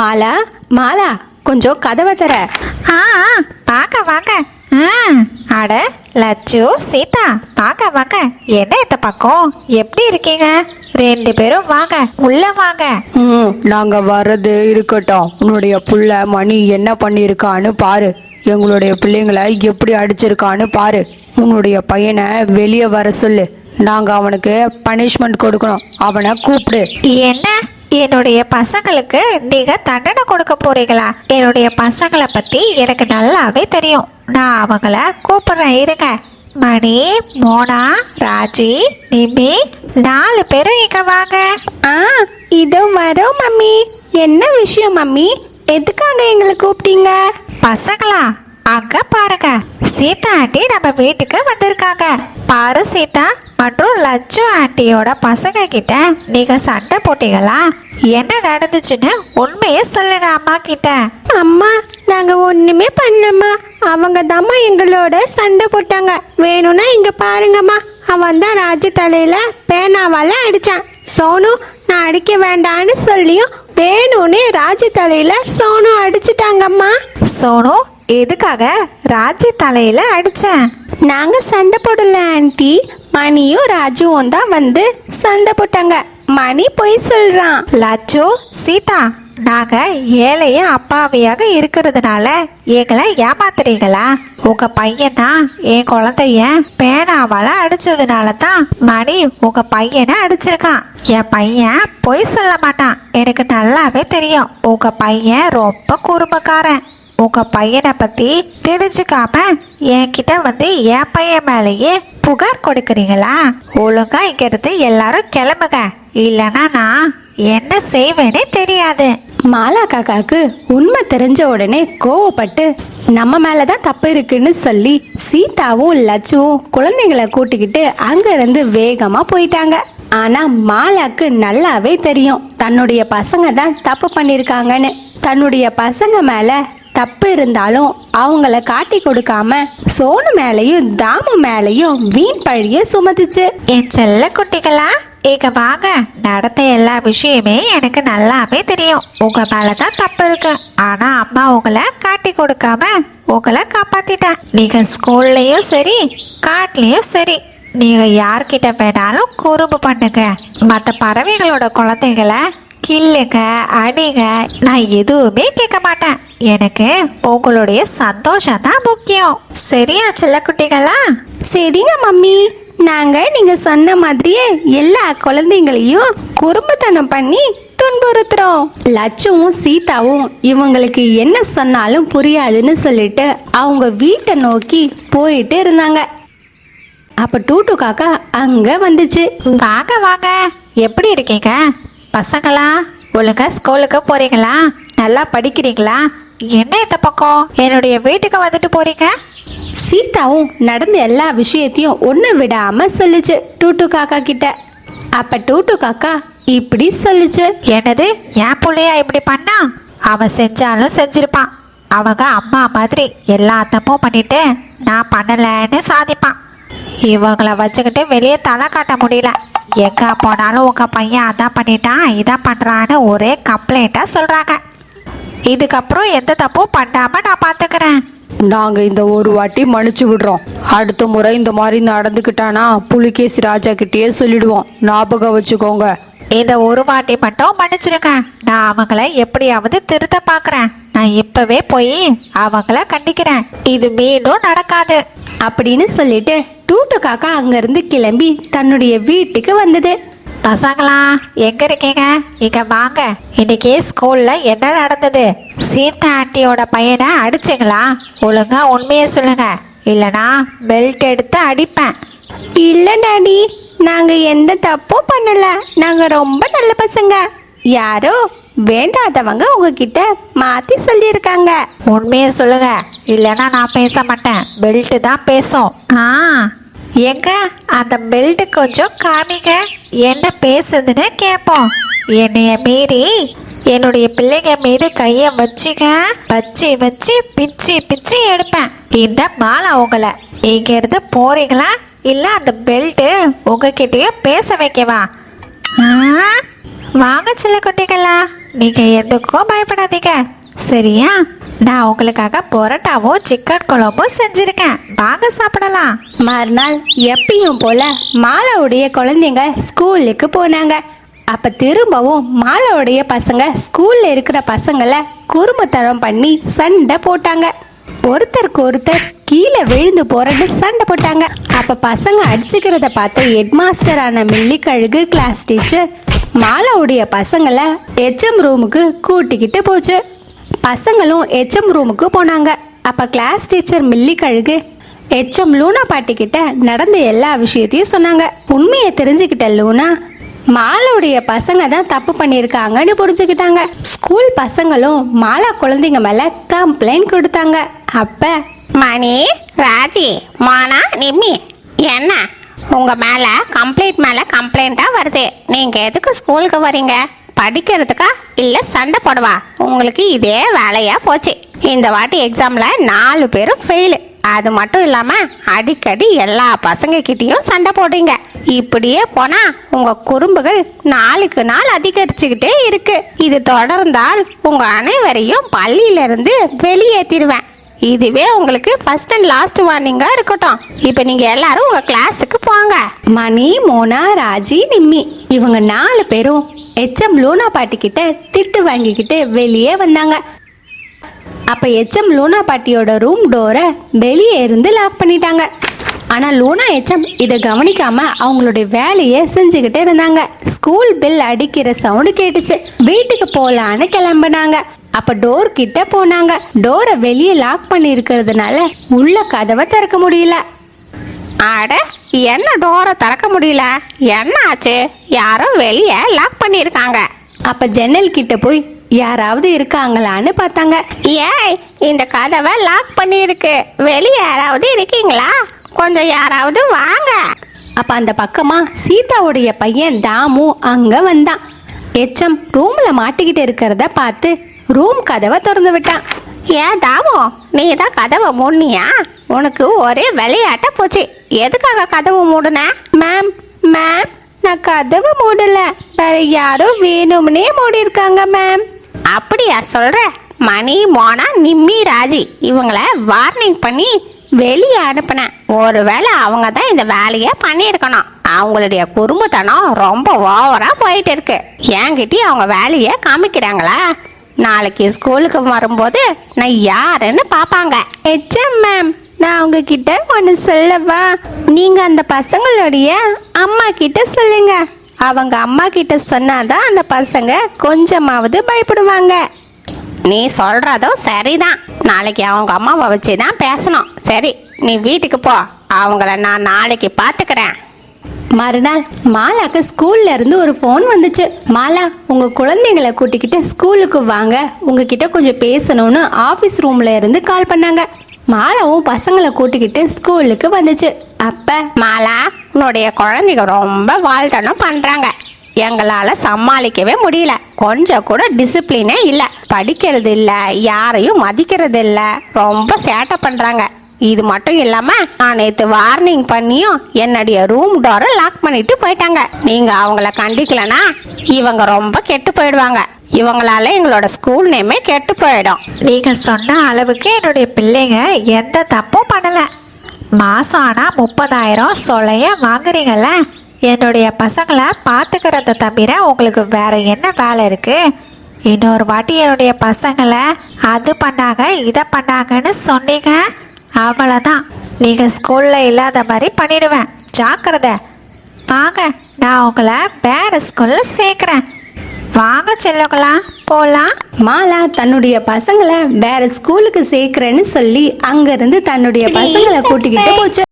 மாலா மாலா கொஞ்சம் கதவை தர. ஆ வாங்க வாங்க. ஆ அட லட்சு சீதா வாங்க வாங்க. என்ன இந்த பக்கம்? எப்படி இருக்கீங்க? ரெண்டு பேரும் வாங்க உள்ள வாங்க. ம் நாங்க வர்றது இருக்கட்டும். உன்னுடைய புள்ள மணி என்ன பண்ணியிருக்கான்னு பாரு. எங்களுடைய பிள்ளைங்களை எப்படி அடிச்சிருக்கான்னு பாரு. உன்னுடைய பையனை வெளியே வர சொல்லு. நாங்க அவனுக்கு பனிஷ்மெண்ட் கொடுக்கணும். அவனை கூப்பிடு. என்ன? என்னுடைய பசங்களுக்கு நீங்க தண்டனை கொடுக்க போறீங்களா? என்னுடைய பசங்களை பத்தி எனக்கு நல்லாவே தெரியும். நான் அவங்கள கூப்பிடுறேன் இருங்க. மணி மோனா ராஜி நிமி நாலு பேரும் இங்க வாங்க. ஆ இதோ வரோம் மம்மி. என்ன விஷயம் மம்மி? எதுக்காக எங்களை கூப்பிட்டீங்க? பசங்களா அங்க பாருங்க. சீதா ஆண்டி நம்ம வீட்டுக்கு வந்திருக்காங்க. பாரு சீதா. மற்றும் லட்சு ஆண்டியோட பசங்க கிட்ட நீங்க சண்டை போட்டீங்களா? என்ன நடந்துச்சுன்னு உண்மையை சொல்லுங்க அம்மா கிட்ட. அம்மா நாங்க ஒண்ணுமே பண்ணலம்மா. அவங்க தாம்மா எங்களோட சண்டை போட்டாங்க. வேணும்னா இங்க பாருங்கம்மா. அவன் தான் ராஜு தலையில பேனாவால அடிச்சான். சோனு நான் அடிக்க வேண்டான்னு சொல்லியும் வேணும்னே ராஜு தலையில சோனு அடிச்சிட்டாங்கம்மா. சோனு எதுக்காக ராஜி தலையில அடிச்சேன் நாங்க சண்டை போடல ஆன்ட்டி மணியும் ராஜுவும் தான் வந்து சண்டை போட்டாங்க. மணி போய் சொல்றான் லட்சு சீதா நாங்க ஏழைய அப்பாவியாக இருக்கிறதுனால எங்களை ஏமாத்துறீங்களா? உங்க பையன் தான் என் குழந்தைய பேனாவால அடிச்சதுனால தான் மணி உங்க பையனை அடிச்சிருக்கான். என் பையன் பொய் சொல்ல மாட்டான். எனக்கு நல்லாவே தெரியும். உங்க பையன் ரொம்ப குறும்பக்காரன் உங்கள் பையனை பற்றி தெரிஞ்சுக்காம என்கிட்ட வந்து என் பையன் மேலேயே புகார் கொடுக்குறீங்களா? ஒழுங்கா இங்க எல்லாரும் கிளம்புங்க. இல்லைன்னா நான் என்ன செய்வேனே தெரியாது. மாலா காக்காக்கு உண்மை தெரிஞ்ச உடனே கோவப்பட்டு நம்ம மேல தான் தப்பு இருக்குன்னு சொல்லி சீதாவும் லட்சுவும் குழந்தைங்களை கூட்டிக்கிட்டு அங்கிருந்து வேகமாக வேகமா போயிட்டாங்க. ஆனா மாலாக்கு நல்லாவே தெரியும். தன்னுடைய பசங்க தான் தப்பு பண்ணிருக்காங்கன்னு தன்னுடைய பசங்க மேல தப்பு இருந்தாலும் அவங்கள காட்டி கொடுக்காம சோனு மேலையும் தாமு மேலையும் வீண் பழிய சுமத்துச்சு. என் செல்ல குட்டிகளா இங்க வாங்க. நடந்த எல்லா விஷயமே எனக்கு நல்லாவே தெரியும். உங்க மேலதான் தப்பு இருக்கு. ஆனா அம்மா உங்களை காட்டி கொடுக்காம உங்களை காப்பாத்திட்டேன் நீங்க ஸ்கூல்லையும் சரி காட்லயும் சரி. நீங்க யார்கிட்ட வேணாலும் குறும்பு பண்ணுங்க. மற்ற பறவைகளோட குழந்தைகளை கில்லுங்க அடிங்க. நான் எதுவுமே கேட்க மாட்டேன். எனக்கு உங்களுடைய சந்தோஷம் தான் முக்கியம். சரியா செல்லக்குட்டிகளா சரிங்க மம்மி. நாங்க நீங்க சொன்ன மாதிரியே எல்லா குழந்தைங்களையும் குறும்புத்தனம் பண்ணி துன்புறுத்துறோம். லட்சுவும் சீதாவும் இவங்களுக்கு என்ன சொன்னாலும் புரியாதுன்னு சொல்லிட்டு அவங்க வீட்டை நோக்கி போயிட்டு இருந்தாங்க. அப்ப டூட்டு காக்கா அங்க வந்துச்சு. வாங்க வாங்க. எப்படி இருக்கீங்க? பசங்களா ஒழுங்கா ஸ்கூலுக்கு போறீங்களா? நல்லா படிக்கிறீங்களா? என்ன இந்த பக்கம்? என்னுடைய வீட்டுக்கு வந்துட்டு போறீங்க? சீதாவும் நடந்த எல்லா விஷயத்தையும் ஒன்று விடாம சொல்லுச்சு டூட்டு காக்கா கிட்ட. அப்ப டூட்டு காக்கா இப்படி சொல்லுச்சு. என்னது? என் பிள்ளையா இப்படி பண்ணா? அவன் செஞ்சாலும் செஞ்சிருப்பான். அவங்க அம்மா மாதிரி எல்லா தப்பும் பண்ணிட்டு நான் பண்ணலைன்னு சாதிப்பான். இவங்கள வச்சுக்கிட்டு வெளியே தலை காட்ட முடியல. எங்க போனாலும் உங்க பையன் அதான் பண்ணிட்டான் இதான் பண்றான்னு ஒரே கம்ப்ளைண்டா சொல்றாங்க. இதுக்கப்புறம் எந்த தப்பும் பண்ணாம நான் பாத்துக்கிறேன். நாங்க இந்த ஒரு வாட்டி மன்னிச்சு விடுறோம். அடுத்த முறை இந்த மாதிரி நடந்துக்கிட்டானா புலிகேசி ராஜா கிட்டேயே சொல்லிடுவோம். ஞாபகம் வச்சுக்கோங்க. இந்த ஒரு வாட்டி மட்டும் மன்னிச்சிருங்க. நான் அவங்கள எப்படியாவது திருத்த பார்க்கறேன் நான் இப்பவே போய் அவங்கள கண்டிக்கிறேன். இது மீண்டும் நடக்காது. அப்படின்னு சொல்லிட்டு டூட்டு காக்கா அங்கிருந்து கிளம்பி தன்னுடைய வீட்டுக்கு வந்தது. பசங்களா எங்க இருக்கீங்க? இங்க வாங்க. இன்னைக்கு ஸ்கூல்ல என்ன நடந்தது? சீதா ஆண்டியோட பையனை அடிச்சிங்களா? ஒழுங்கா உண்மையை சொல்லுங்க. இல்லனா பெல்ட் எடுத்து அடிப்பேன். இல்ல டாடி நாங்க எந்த தப்பும் பண்ணல. நாங்க ரொம்ப நல்ல பசங்க. யாரோ வேண்டாதவங்க உங்ககிட்ட மாத்தி சொல்லியிருக்காங்க. உண்மையை சொல்லுங்க. இல்லைன்னா நான் பேச மாட்டேன். பெல்ட் தான் பேசும். ஆ எங்க அந்த பெல்ட் கொஞ்சம் காமிங்க. என்ன பேசுதுன்னு கேட்போம் என்னைய மீறி என்னுடைய பிள்ளைங்க மீது கையை வச்சுக்க வச்சு வச்சு பிச்சு பிச்சு எடுப்பேன். இந்த மாலை உங்களை. இங்க இருந்து போறீங்களா? இல்ல அந்த பெல்ட் உங்ககிட்டயே பேச வைக்கவா? ஆ? வாங்க சில குட்டிகளா. நீங்க எதுக்கும் பயப்படாதீங்க. சரியா? நான் உங்களுக்காக பரோட்டாவும் சிக்கன் குழம்பும் செஞ்சிருக்கேன். வாங்க சாப்பிடலாம். மறுநாள் எப்பயும் போல மாலாவுடைய குழந்தைங்க ஸ்கூலுக்கு போனாங்க. அப்ப திரும்பவும் மாலாவுடைய பசங்க ஸ்கூல்ல இருக்கிற பசங்களை குறும்புத்தனம் பண்ணி சண்டை போட்டாங்க. ஒருத்தருக்கு ஒருத்தர் கீழே விழுந்து போறன்னு சண்டை போட்டாங்க. அப்ப பசங்க அடிச்சுக்கிறத பார்த்த ஹெட் மாஸ்டரான மில்லிக்கழுகு கிளாஸ் டீச்சர் மாலாவுடைய பசங்களை எச்எம் ரூமுக்கு கூட்டிக்கிட்டு போச்சு. பசங்களும் ஹெச்எம் ரூமுக்கு போனாங்க. அப்ப கிளாஸ் டீச்சர் மில்லி கழுகு. ஹெச்எம் லூனா பாட்டி கிட்ட நடந்த எல்லா விஷயத்தையும் சொன்னாங்க. உண்மையை தெரிஞ்சுக்கிட்ட லூனா மாலாவுடைய பசங்க தான் தப்பு பண்ணியிருக்காங்கன்னு புரிஞ்சுக்கிட்டாங்க. ஸ்கூல் பசங்களும் மாலா குழந்தைங்க மேல கம்ப்ளைண்ட் கொடுத்தாங்க. அப்ப மணி ராஜி மானா நிம்மி என்ன? உங்க மேல கம்ப்ளைண்ட் மேல கம்ப்ளைண்டா வருது. நீங்க எதுக்கு ஸ்கூலுக்கு வரீங்க படிக்கிறதுக்கா இல்லை சண்டை போடவா? உங்களுக்கு இதே வேலையாக போச்சு. இந்த வாட்டி எக்ஸாமில் நாலு பேரும் ஃபெயிலு அது மட்டும் இல்லாமல் அடிக்கடி எல்லா பசங்கக்கிட்டேயும் சண்டை போடுறீங்க. இப்படியே போனால் உங்கள் குறும்புகள் நாளுக்கு நாள் அதிகரிச்சுக்கிட்டே இருக்கு. இது தொடர்ந்தால் உங்கள் அனைவரையும் பள்ளியிலிருந்து வெளியேற்றிடுவேன். இதுவே உங்களுக்கு ஃபர்ஸ்ட் அண்ட் லாஸ்ட் வார்னிங்காக இருக்கட்டும். இப்போ நீங்கள் எல்லாரும் உங்கள் கிளாஸுக்கு போங்க. மணி மோனா ராஜி நிம்மி. இவங்க நாலு பேரும் எச்எம் லூனா பாட்டி கிட்ட திட்டு வாங்கிக்கிட்டு வெளியே வந்தாங்க. அப்ப எச்எம் லூனா பாட்டியோட ரூம் டோரை வெளியே இருந்து லாக் பண்ணிட்டாங்க. ஆனால் லூனா எச்எம் இதை கவனிக்காம அவங்களுடைய வேலையை செஞ்சுக்கிட்டே இருந்தாங்க. ஸ்கூல் பில் அடிக்கிற சவுண்டு கேட்டுச்சு. வீட்டுக்கு போகலான்னு கிளம்புனாங்க. அப்ப டோர் கிட்ட போனாங்க. டோரை வெளியே லாக் பண்ணி இருக்கிறதுனால உள்ள கதவை திறக்க முடியல. அட என்ன டோரை திறக்க முடியல? என்ன ஆச்சு? யாரோ வெளியே லாக் பண்ணியிருக்காங்க. அப்ப ஜன்னல் கிட்ட போய் யாராவது இருக்காங்களான்னு பார்த்தாங்க. ஏய் இந்த கதவை லாக் பண்ணியிருக்கு. வெளியே யாராவது இருக்கீங்களா? கொஞ்சம் யாராவது வாங்க. அப்ப அந்த பக்கமா சீதாவுடைய பையன் தாமு அங்க வந்தான். எச்சம் ரூம்ல மாட்டிக்கிட்டு இருக்கிறத பார்த்து ரூம் கதவை திறந்து விட்டான். ஏன் தாமோ? நீ தான் கதவை மூடினியா? உனக்கு ஒரே விளையாட்ட போச்சு. எதுக்காக கதவு மூடுன? மேம் மேம் நான் கதவை மூடல. வேற யாரோ வேணும்னே மூடி இருக்காங்க மேம் அப்படியா சொல்ற? மணி மோனா நிம்மி ராஜி இவங்கள வார்னிங் பண்ணி வெளியே அனுப்புனேன் ஒருவேளை அவங்க தான் இந்த வேலையை பண்ணியிருக்கணும். அவங்களுடைய குறும்புத்தனம் ரொம்ப ஓவரா போயிட்டு இருக்கு என்கிட்டயும் அவங்க வேலையை காமிக்கிறாங்களா? நாளைக்கு ஸ்கூலுக்கு வரும்போது நான் யாருன்னு பார்ப்பாங்க. எச்சம் மேம் நான் உங்ககிட்ட ஒன்று சொல்லவா? நீங்கள் அந்த பசங்களுடைய அம்மா கிட்ட சொல்லுங்க. அவங்க அம்மா கிட்ட சொன்னாதான் அந்த பசங்க கொஞ்சமாவது பயப்படுவாங்க. நீ சொல்றதும் சரிதான். நாளைக்கு அவங்க அம்மாவை வச்சு தான் பேசணும். சரி நீ வீட்டுக்கு போ. அவங்கள நான் நாளைக்கு பார்த்துக்கிறேன் மறுநாள் மாலாக்கு ஸ்கூல்ல இருந்து ஒரு ஃபோன் வந்துச்சு. மாலா உங்க குழந்தைங்களை கூட்டிக்கிட்டு ஸ்கூலுக்கு வாங்க. உங்ககிட்ட கொஞ்சம் பேசணும்னு ஆபீஸ் ரூம்ல இருந்து கால் பண்ணாங்க. மாலாவும் பசங்களை கூட்டிக்கிட்டு ஸ்கூலுக்கு வந்துச்சு. அப்ப மாலா உன்னுடைய குழந்தைங்க ரொம்ப வாழ்த்தனம் பண்றாங்க. எங்களால சமாளிக்கவே முடியல. கொஞ்சம் கூட டிசிப்ளினே இல்லை. படிக்கிறது இல்லை யாரையும் மதிக்கிறது இல்லை ரொம்ப சேட்டை பண்றாங்க. இது மட்டும் இல்லாம நான் நேத்து வார்னிங் பண்ணியும் என்னுடைய ரூம் டோரை லாக் பண்ணிட்டு போயிட்டாங்க. நீங்க அவங்கள கண்டிக்கலனா இவங்க ரொம்ப கெட்டு போயிடுவாங்க. இவங்களால எங்களோட ஸ்கூல் நேமே கெட்டு போயிடும். நீங்க சொன்ன அளவுக்கு என்னுடைய பிள்ளைங்க எந்த தப்பும் பண்ணல. மாசம் ஆனா முப்பதாயிரம் சொலைய வாங்குறீங்கல்ல என்னுடைய பசங்களை பார்த்துக்கிறத தவிர உங்களுக்கு வேற என்ன வேலை இருக்கு? இன்னொரு வாட்டி என்னுடைய பசங்களை அது பண்ணாங்க இதை பண்ணாங்கன்னு சொன்னீங்க. அவ்வளோதான் நீங்கள் ஸ்கூலில் இல்லாத மாதிரி பண்ணிடுவேன். ஜாக்கிரதை. வாங்க நான் உங்களை வேறு ஸ்கூலில் சேர்க்குறேன். வாங்க செல்லங்களா போகலாம் மாலா தன்னுடைய பசங்களை வேற ஸ்கூலுக்கு சேர்க்குறேன்னு சொல்லி அங்கேருந்து தன்னுடைய பசங்களை கூட்டிக்கிட்டு போச்சு.